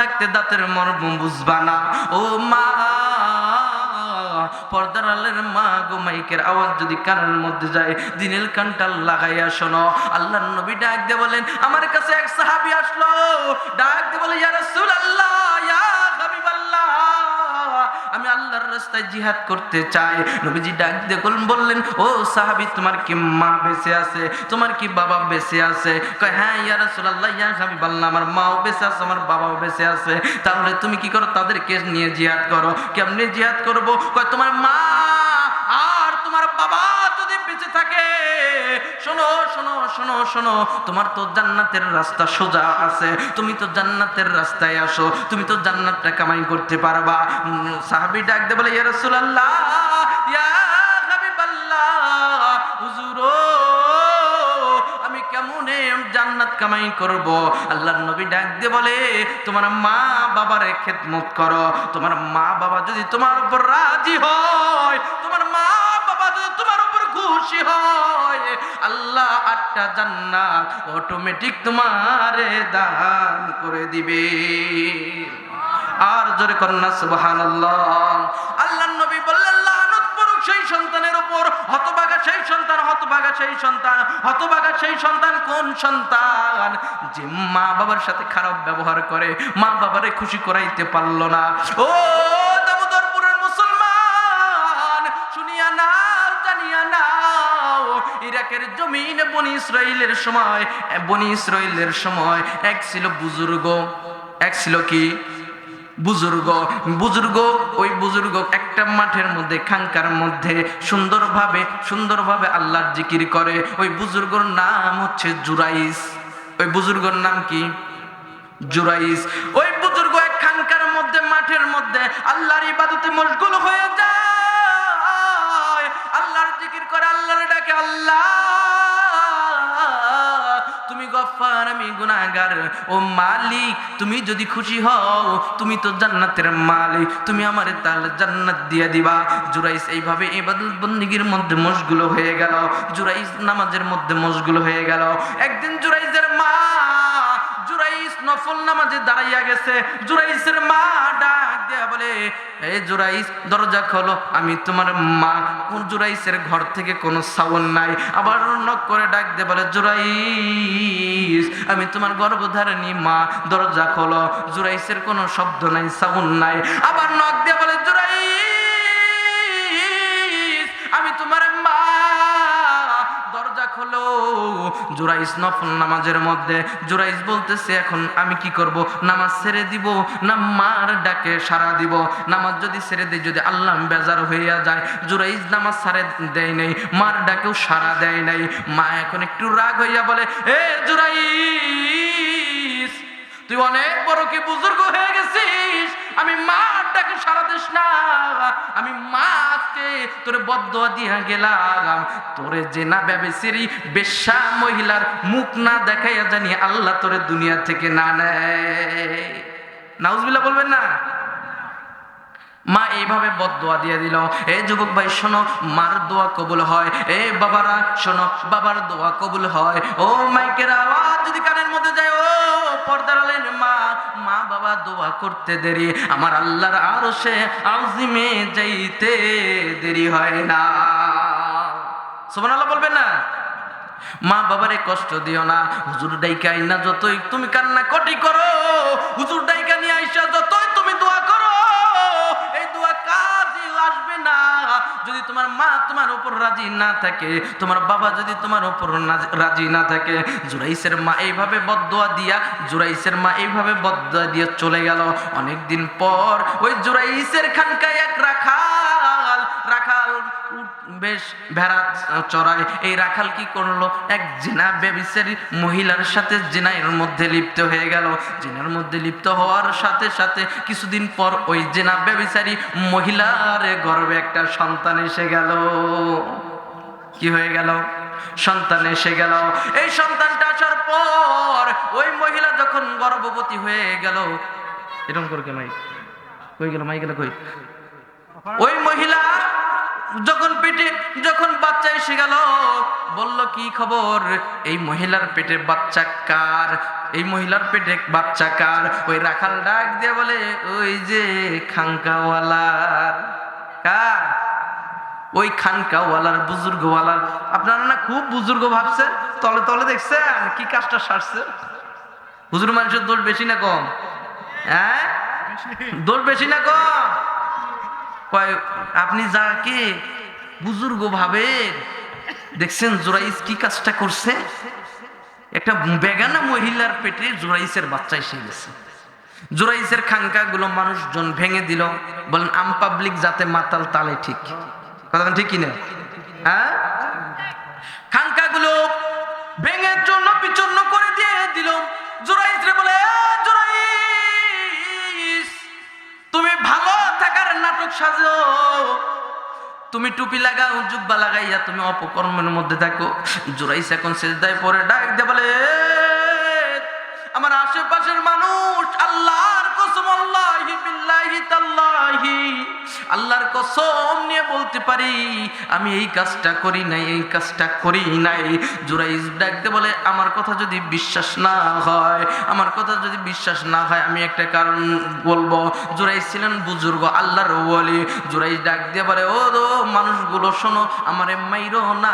থাকতে দাঁতের মর্ম বুঝবা না। ও মা, পর্দার আলের মা গো, মাইকের আওয়াজ যদি কানের মধ্যে যায়, দিনের কানটা লাগাইয়া শোনো। আল্লাহর নবী ডাক দিয়ে বলেন, আমার কাছে এক সাহাবি আসলো। ডাক দিয়ে বলে, ইয়া রাসূলুল্লাহ রাস্তায় জিহাদ করতে চায়। নবীজি ডাক দিয়ে বললেন- ও সাহাবি, তোমার কি মা বেঁচে আছে? তোমার কি বাবা বেঁচে আছে? কয় হ্যাঁ ইয়া রাসূলুল্লাহ, ইয়া বললাম, আমার মাও বেঁচে আছে, আমার বাবাও বেঁচে আছে। তাহলে তুমি কি করো? তাদেরকে নিয়ে জিহাদ করো। কেমনে জিহাদ করব? কয়, তোমার মা বেঁচে থাকে। শোনো শোনো শোনো শোনো, তোমার তো জান্নাতের রাস্তা সোজা আছে। তুমি তো জান্নাতের রাস্তায় আসো, তুমি তো জান্নাতটা কামাই করতে পারবা। সাহাবী ডাক দে বলে, ইয়া রাসূলুল্লাহ জান্নাত কামাই করব? আল্লাহর নবী ডাক দিয়ে বলে, তোমার মা বাবার খেদমত করো। তোমার মা বাবা যদি তোমার উপর রাজি হয় খুশি হয়। আল্লাহ আটটা জান্নাত অটোমেটিক তোমারে দান করে দিবে। আর জোরে কন্যা সুবহানাল্লাহ। আল্লাহর নবী বললেন সেই সন্তানের উপর। সেই সন্তান সেই সন্তান। সেই সন্তান কোন সন্তান? যে মা বাবার সাথে খারাপ ব্যবহার করে মা বাবারে খুশি করাইতে পারল না। ও জানিয়া নাও। ইরাকের জমিনে ইসরাইলের সময় ইসরাইলের সময়, এক ছিল বুজুর্গ, এক ছিল কি? বুজুর্গ। বুজুর্গ, ওই বুজুর্গ একটা মাঠের মধ্যে, খানকার মধ্যে সুন্দরভাবে সুন্দরভাবে আল্লাহর জিকির করে। ওই বুজুর্গর নাম হচ্ছে জুরাইস। ওই বুজুর্গর নাম কি? জুরাইস। ওই বুজুর্গ এক খানকার মধ্যে, মাঠের মধ্যে আল্লাহর ইবাদতে মশগুল হয়ে যায়। করে আল্লাহর ডাকে, আল্লাহ, তুমি গফার, আমি গুনাহগার। ও মালিক, তুমি যদি খুশি হও, তুমি তো জান্নাতের মালিক। তুমি আমারে তাহলে জান্নাত দিয়ে দিবা। জুরাইস এইভাবে ইবাদত বন্দিগির মধ্যে মশগুলো হয়ে গেল। জুরাইস নামাজের মধ্যে মশগুলো হয়ে গেল। একদিন জুরাইসের মা জুরাইস নফল নামাজে দাঁড়াইয়া গেছে। জুরাইসের মা দেয়া বলে এই জোরাইস, দরজা খোলো, আমি তোমার মা। কোন জোরাইসের ঘর থেকে কোনো সাউন্ড নাই? আবার নক করে ডাক দে বলে, জোরাইস, আমি তোমার গর্ভধারণী মা, দরজা খোলো। জোরাইসের কোনো শব্দ নাই সাউন্ড নাই। আবার নক দিয়ে বলে, জুরাইস জুরাইস নফল নামাজের মধ্যে। জুরাইস বলতেছে, এখন আমি কি করব? নামাজ ছেড়ে দিব না মার ডাকে সারা দিব? নামাজ যদি ছেড়ে দিই, যদি আল্লাহ বেজার হইয়া যায় জুরাইস নামাজ ছাড়ে দেয় নাই, মার ডাকেও সারা দেয় নাই। মা এখন একটু রাগ হইয়া বলে, এ জুরাইস তুই অনেক বড় কি বুজুর্গ হয়ে আমি মাটাকে সারা দেশ না। আমি মাকে তোরে বদ্ধ দিয়া গেলাম। তোরে যে না ব্যবসেরি বেশ্যা মহিলার মুখ না দেখাইয়া জানি আল্লাহ তোরে দুনিয়া থেকে না নেয়। নাউজবিলা বলবেন না? মা এইভাবে বদোয়া দিয়ে দিল, এ যুবক ভাই, শোনো, মার দোয়া কবুল হয়। এ বাবারা, শোনো, বাবার দোয়া কবুল হয়। ও মাইকের আওয়াজ যদি কানের মধ্যে যায়, ও পর্দারালেন মা মা বাবা দোয়া করতে দেরি। আমার আল্লাহর আরও সে আউজিমে যাইতে দেরি হয় না। সুবহানাল্লাহ বলবেন না? মা বাবারে কষ্ট দিও না। হুজুর ডাইকা আইনা যতই তুমি কান্না কটি করো, হুজুর ডাইকা নিয়ে আইসা যতই তোমার মা তোমার উপর রাজি না থাকে, তোমার বাবা যদি তোমার উপর রাজি না থাকে জুরাইসের মা এইভাবে বদদোয়া দিয়া জুরাইসের মা এইভাবে বদদোয়া দিয়ে চলে গেল। অনেকদিন পর ওই জুরাইসের খানকায় বেশ ভেড়া চড়ায়। এই রাখাল কি করল? এক জিনা ব্যবিচারী মহিলার সাথে জিনাইয়ের মধ্যে লিপ্ত হয়ে গেল। জেনার মধ্যে লিপ্ত হওয়ার সাথে সাথে কিছুদিন পর ওই জেনা ব্যবিচারী মহিলার গর্বে একটা সন্তান এসে গেল। কি হয়ে গেল? সন্তান এসে গেল। এই সন্তানটা আসার পর ওই মহিলা যখন গর্ভবতী হয়ে গেল এরকম করে কে মাই কই গেল? মাই গেল কই? ওই মহিলা যখন পেটে, যখন বাচ্চা এসে গেল, বলল, কি খবর? এই মহিলার পেটে বাচ্চা কার? এই মহিলার পেটে বাচ্চা কার? ওই রাখাল ডাক দিয়ে বলে, ওই যে খাঙ্কাওয়ালার কার? ওই খানকাওয়ালার, বুজুর্গওয়ালার। আপনারা না খুব বুজুর্গ ভাবছেন? তলে তলে দেখছেন? কি কাজটা সারছে? হুজুর মানুষের দোষ বেশি না কম? হ্যাঁ? দোষ বেশি না কম? আপনি যাকে বুজুর্গ ভাবেন, দেখছেন জোরাইস কি কাজটা করছে? একটা বেগানা মহিলার পেটে জোরাইসের বাচ্চা এসে গেছে। জোরাইসের খাঙ্কা গুলো মানুষজন ভেঙে দিল। বলেন, আম পাবলিক যাতে মাতাল তালে ঠিক। কথা ঠিক কিনা? হ্যাঁ? সাজো। তুমি টুপি লাগাও, জুব্বা লাগাইয়া তুমি অপকর্মের মধ্যে থাকো। জোরাইস এখন সেজদায় পরে ডাক দে বলে আমার আশেপাশের মানুষ আল্লাহর আল্লাহর কসম নিয়ে বলতে পারি, আমি এই কাজটা করি নাই, এই কাজটা করি নাই। জুরাইজ ডাকতে বলে, আমার কথা যদি বিশ্বাস না হয়, আমার কথা যদি বিশ্বাস না হয়, আমি একটা কারণ বলব। জুরাইজ ছিলেন বুজুর্গ, আল্লাহর ওয়ালি জুরাইজ ডাক দিয়ে বলে, ও দো মানুষগুলো, শোনো, আমারে মাইরো না,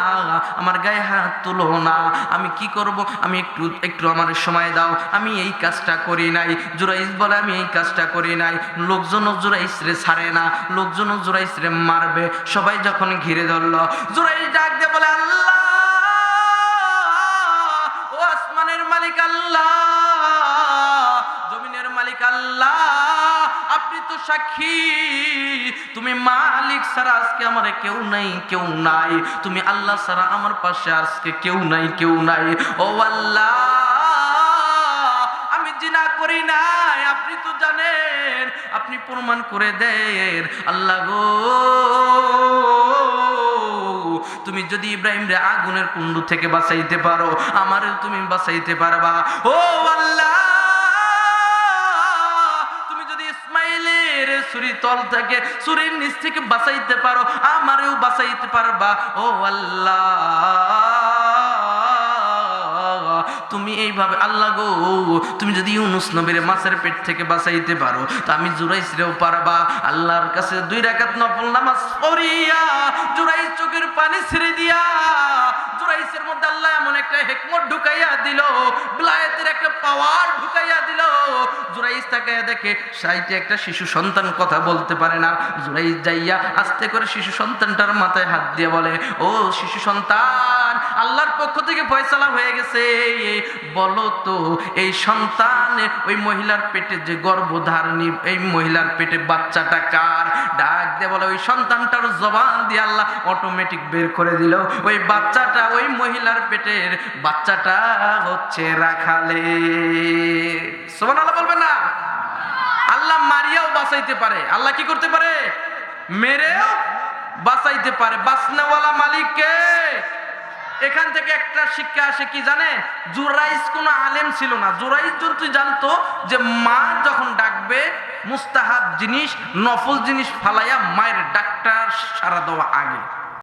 আমার গায়ে হাত তুলো না। আমি কি করব? আমি একটু একটু আমার সময় দাও। আমি এই কাজটা করি নাই। জুরাইজ বলে, আমি এই কাজটা করি নাই। লোকজনও জুরাইস রে ছাড়ে না লোকজনও জুরাইস রে মারবে। সবাই যখন ঘিরে ধরলো জুরাইস ডাক দিয়ে বলে, আল্লাহ, ও আসমানের মালিক আল্লাহ, জমিনের মালিক আল্লাহ, আপনি তো সাক্ষী। তুমি মালিক ছাড়া আজকে আমার কেউ নাই কেউ নাই। তুমি আল্লাহ সারা আমার পাশে আজকে কেউ নাই কেউ নাই। ও আল্লাহ আপনি তো জানেন, আপনি প্রমাণ করে দেন। আল্লাহ গো, তুমি যদি ইব্রাহিম রে আগুনের কুণ্ডু থেকে বাঁচাইতে পারো, আমারও তুমি বাঁচাইতে পারবা। ও আল্লাহ, তুমি যদি ইসমাইলের সুরি তল থেকে সুরির নিচ থেকে বাঁচাইতে পারো, আমারেও বাঁচাইতে পারবা। ও আল্লাহ তুমি এইভাবে, আল্লাহ গো, তুমি যদি ইউনুস নবীর মাছের পেট থেকে বাঁচাইতে পারো, তো আমি জুরাইসরেও পারবা। আল্লাহর কাছে দুই রাকাত নফল নামাজ পড়িয়া জুরাইস চোখের পানি ছেড়ে দিয়া জুরাইসের মধ্যে আল্লাহ এমন একটা হেকমত ঢুকাইয়া দিল, বিলায়েতের একটা পাওয়ার ঢুকাইয়া দিল। জুরাইস দেখে সাইটে একটা শিশু সন্তান কথা বলতে পারে না। জুরাইস যাইয়া আস্তে করে শিশু সন্তানটার মাথায় হাত দিয়ে বলে, ও শিশু সন্তান আল্লাহর পক্ষ থেকে ফয়সালা হয়ে গেছে। বলো তো, এই সন্তান, ওই মহিলার পেটে যে গর্ভধারণী, এই মহিলার পেটে বাচ্চাটা কার? ডাক দিয়ে বলে, ওই সন্তানটার জবান দিয়ে আল্লাহ অটোমেটিক বের করে দিল। ওই বাচ্চাটা, ওই মহিলার পেটের বাচ্চাটা হচ্ছে রাখালে। সোমান আল্লাহ বলবে না? আল্লাহ মারিয়াও বাঁচাইতে পারে। আল্লাহ কি করতে পারে? মেরেও বাঁচাইতে পারে। বাসনাওয়ালা মালিককে এখান থেকে একটা শিক্ষা আসে কি জানে? জুরাইজ কোনো আলেম ছিল না। জুরাইজ যদি জানতো যে মা যখন ডাকবে, মুস্তাহাব জিনিস, নফল জিনিস ফালাইয়া মায়ের ডাক্তার সারা দেওয়া আগে।